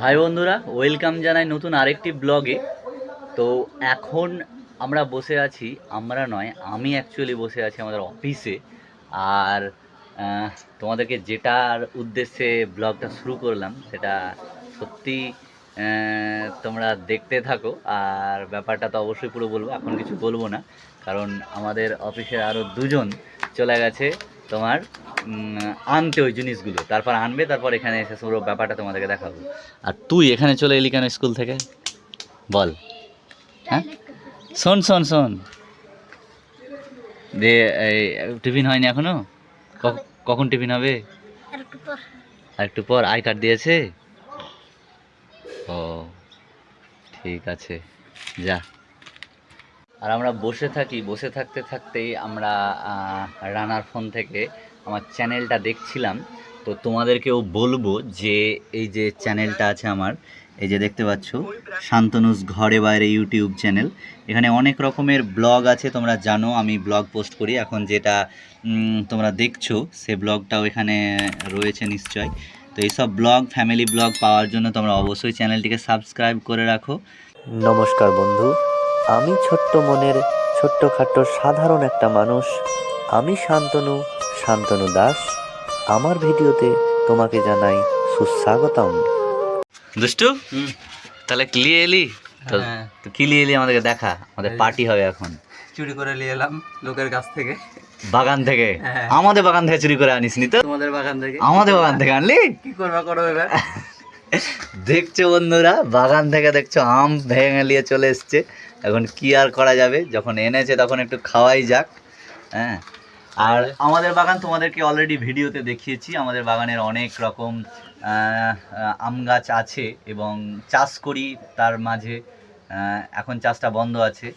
ভাই বন্ধুরা, ওয়েলকাম জানাই নতুন আরেকটি ব্লগে। তো এখন আমরা বসে আছি, আমরা নয়, আমি অ্যাকচুয়ালি বসে আছি আমাদের অফিসে আর তোমাদেরকে যেটার উদ্দেশ্যে ব্লগটা শুরু করলাম, সেটা সত্যি তোমরা দেখতে থাকো। আর ব্যাপারটা তো অবশ্যই পুরো বলব, এখন কিছু বলব না। কারণ আমাদের অফিসের আরও দুজন চলে গেছে তোমার আনতে ওই জিনিসগুলো। তারপর আনবে তারপর এখানে এসে পুরো ব্যাপারটা তোমাদেরকে দেখাবো। আর তুই এখানে চলে এলি কেন স্কুল থেকে? বল। হ্যাঁ? শোন শোন শোন। দে এই টিফিন হয়নি এখনও? কখন টিফিন হবে? আর একটু পর আই কার্ড দিয়েছে? ও ঠিক আছে। যা। আর আমরা বসে থাকি বসে থাকতে থাকতেই আমরা রানার ফোন থেকে আমার চ্যানেলটা দেখছিলাম, তো তোমাদেরকেও বলব যে এই যে চ্যানেলটা আছে আমার, এই যে দেখতে পাচ্ছ শান্তনুজ ঘরে বাইরে ইউটিউব চ্যানেল। এখানে অনেক রকমের ব্লগ আছে, তোমরা জানো, আমি ব্লগ পোস্ট করি। এখন যেটা তোমরা দেখছ, সে ব্লগটাও এখানে রয়েছে নিশ্চয়। তো এইসব ব্লগ, ফ্যামিলি ব্লগ পাওয়ার জন্য তোমরা অবশ্যই চ্যানেলটিকে সাবস্ক্রাইব করে রাখো। নমস্কার বন্ধু, আমি ছোট্ট মনের ছোট্টখাট্ট সাধারণ একটা মানুষ। আমি শান্তনু শান্তনু দাস আমার ভিডিওতে তোমাকে জানাই সুস্বাগতম। দুষ্টু তাহলে ক্লিয়ে এলি? তো হ্যাঁ। কি নিয়ে এলি আমাদেরকে দেখা? আমাদের পার্টি হবে এখন। চুরি করে নিয়ে এলাম লোকের কাছ থেকে। বাগান থেকে? হ্যাঁ। আমাদের বাগান থেকে চুরি করে আনিস নি তো? তোমাদের বাগান থেকে। আমাদের বাগান থেকে আনলি? কি করবা করো এবার? দেখছ বন্ধুরা বাগান থেকে দেখছ আম ভেঙে নিয়ে চলে এসছে। এখন কি আর করা যাবে? যখন এনেছে তখন একটু খাওয়াই যাক। হ্যাঁ আর আমাদের বাগান তোমাদেরকে অলরেডি ভিডিওতে দেখিয়েছি। আমাদের বাগানের অনেক রকম আম গাছ আছে এবং চাষ করি তার মাঝে এখন চাষটা বন্ধ আছে।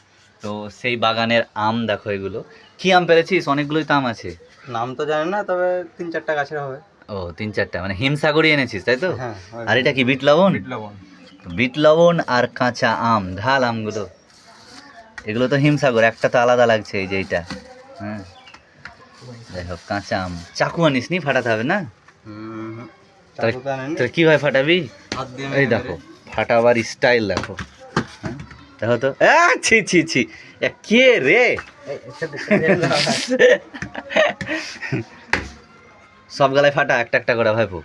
তো সেই বাগানের আম দেখো এগুলো। কি আম পেরেছিস? অনেকগুলোই তো আম আছে। নাম তো জানি না তবে তিন চারটা গাছের হবে। ও তিন চারটা মানে হিমসাগরই এনেছিস তাই তো? হ্যাঁ আর এটা কি বিট লবণ? বিট লবণ। বিট লবণ আর কাঁচা আম ঝাল আমগুলো। এগুলো তো হিমসাগর একটা তো আলাদা লাগছে এই যে এইটা। হ্যাঁ। যাই হোক কাঁচা আম চাকু আনিস নি ফাটাতে হবে না তাহলে- কীভাবে ফাটাবি এই দেখো ফাটাবার স্টাইল দেখো হ্যাঁ দেখো তো ছি ছি ছি কে রে সব গলায় ফাটা একটা একটা করে ভাইপো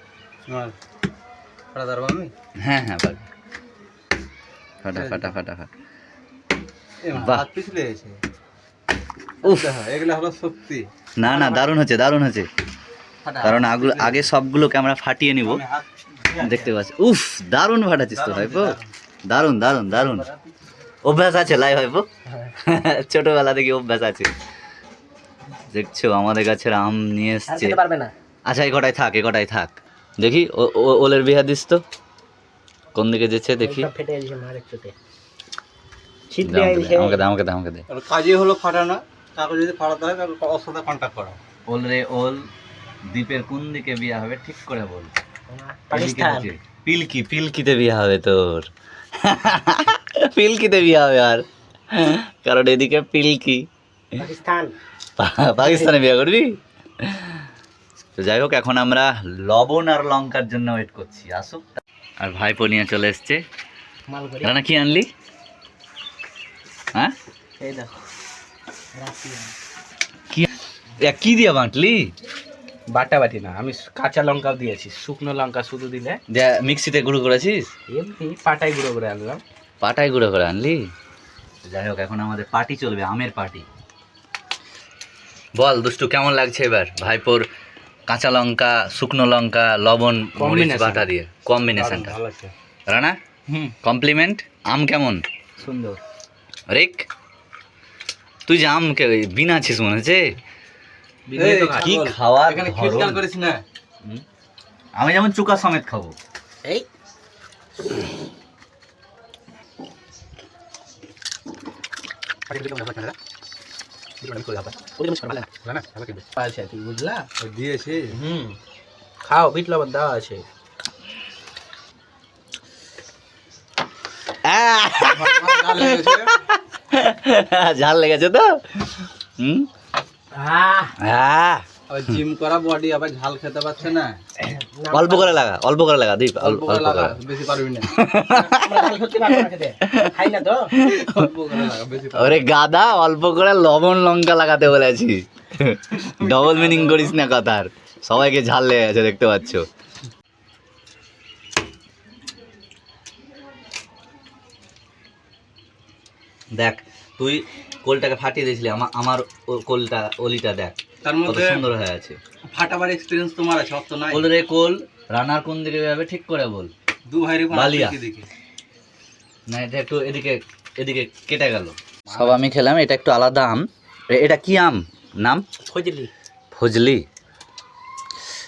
ফাটা ধরবো আমি হ্যাঁ হ্যাঁ পারবি ফাটা ফাটা ফাটা ফাটা বাহ। পিছলে উফ এগুলো হলো শক্তি না না দারুণ হচ্ছে দারুণ হচ্ছে। কারণ আগুলো আগে সবগুলোকে আমরা ফাটিয়ে নিব। দেখতে পাচ্ছি। উফ দারুণ ফাটাচ্ছিস তো ভাইপো। দারুণ। দারুণ দারুণ অভ্যাস আছে লাই ভাইপো? হ্যাঁ। ছোটবেলা থেকে অভ্যাস আছে। দেখছ আমাদের গাছের আম নিয়ে এসছে। পারবে না। আচ্ছা এই কটাই থাক এ কটাই থাক। দেখি ও- ও- ওলের বিহা দিস তো। কোন দিকে যেছে দেখি। আমাকে দে, আমাকে দে আমাকে দে। কাজই হলো ফাটানো। কাউকে যদি ফাটাতে হয় তাহলে ওর সাথে কন্ট্যাক্ট করো। ওল রে ওল দ্বীপের কোন দিকে বিয়ে হবে ঠিক করে বল। পাকিস্তান। পিলকি পিলকিতে বিয়ে হবে তোর। পিলকিতে বিয়ে হবে আর। কারণ এদিকে পিলকি। পাকিস্তান। পাকিস্তানে বিয়ে করবি? তো যাই হোক এখন আমরা লবণ আর লঙ্কার জন্য ওয়েট করছি। আসুক। আর ভাইপো নিয়ে চলে এসছে। রানা কি আনলি? হ্যাঁ? এই দেখো। কি? কি দিয়ে বাঁটলি? বাটা বাটি না আমি কাঁচা লঙ্কাও দিয়েছি শুকনো লঙ্কা শুধু দিলে। মিক্সিতে গুঁড়ো করেছিস? এমনি পাটাই গুঁড়ো করে আনলাম। পাটায় গুঁড়ো করে আনলি? যাই হোক এখন আমাদের পার্টি চলবে আমের পার্টি। বল দুষ্টু কেমন লাগছে এবার? ভাইপোর কাঁচা লঙ্কা শুকনো লঙ্কা লবণ মরিচ বাটা দিয়ে? কম্বিনেশনটা রানা? হুম। কমপ্লিমেন্ট আম কেমন? সুন্দর। রেক? তুই যে আম কে বিনা আছিস মনে হচ্ছে? কি খাওয়া খিটকাল করিস না। আমি যেমন চুকা সমেত খাব। এই। বুঝলা ও হুম। খাও বিট লবণ দেওয়া আছে। ঝাল লেগেছে তো? হুম? হ্যাঁ। জিম করা বডি আবার ঝাল খেতে পারছে না। অল্প করে লাগা অল্প করে লাগা দীপ অল্প করে লাগা বেশি পারবি না। অল্প করে লাগা বেশি ওরে গাদা অল্প করে লবণ লঙ্কা লাগাতে বলেছি। ডবল মিনিং করিস না কথার। সবাইকে ঝাল লেগে আছে দেখতে পাচ্ছ। দেখ তুই কোলটাকে ফাটিয়ে দিয়েছিলি আমার আমার কোলটা অলিটা দেখ তার কত মধ্যে সুন্দর হয়ে আছে। ফাটাবার এক্সপিরিয়েন্স তোমার আছে অত নাই। কোল রে কোল রানার কোন দিকে যাবে ঠিক করে বল। দু ভাইয়ের কোন বালিয়া। দিকে দিকে না এটা একটু এদিকে এদিকে কেটে গেল। সব আমি খেলাম এটা একটু আলাদা আম। এটা কি আম? নাম? ফজলি। ফজলি।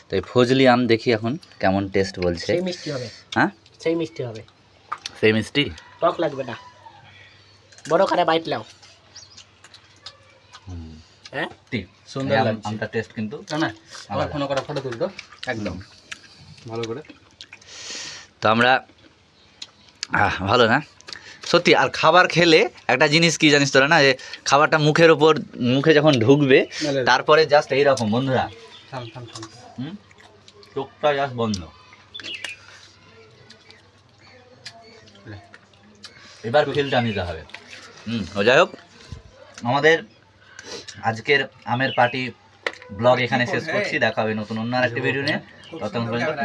তো এই ফজলি আম দেখি এখন কেমন টেস্ট বলছে। সেই মিষ্টি হবে। হ্যাঁ? সেই মিষ্টি হবে। সেই মিষ্টি? টক লাগবে না। বড় করে বাইট লাও হ্যাঁ সুন্দর লাগছে। আমটা টেস্ট কিন্তু না না আবার। কোনো কটা ফটো তুলতো। একদম। ভালো করে। তো আমরা আহ, ভালো না? সত্যি আর খাবার খেলে একটা জিনিস কি জানিস তোরা না যে খাবারটা মুখের ওপর মুখে যখন ঢুকবে তারপরে জাস্ট এইরকম বন্ধুরা। থাম থাম থাম। হুম? চোখটা জাস্ট বন্ধ। এবার ফিলটা নিতে হবে। হুম ও যাই হোক। আমাদের আজকের আমের পার্টি ব্লগ এখানে শেষ করছি দেখা হবে নতুন অন্য আরেকটি ভিডিও নিয়ে। ততক্ষণ পর্যন্ত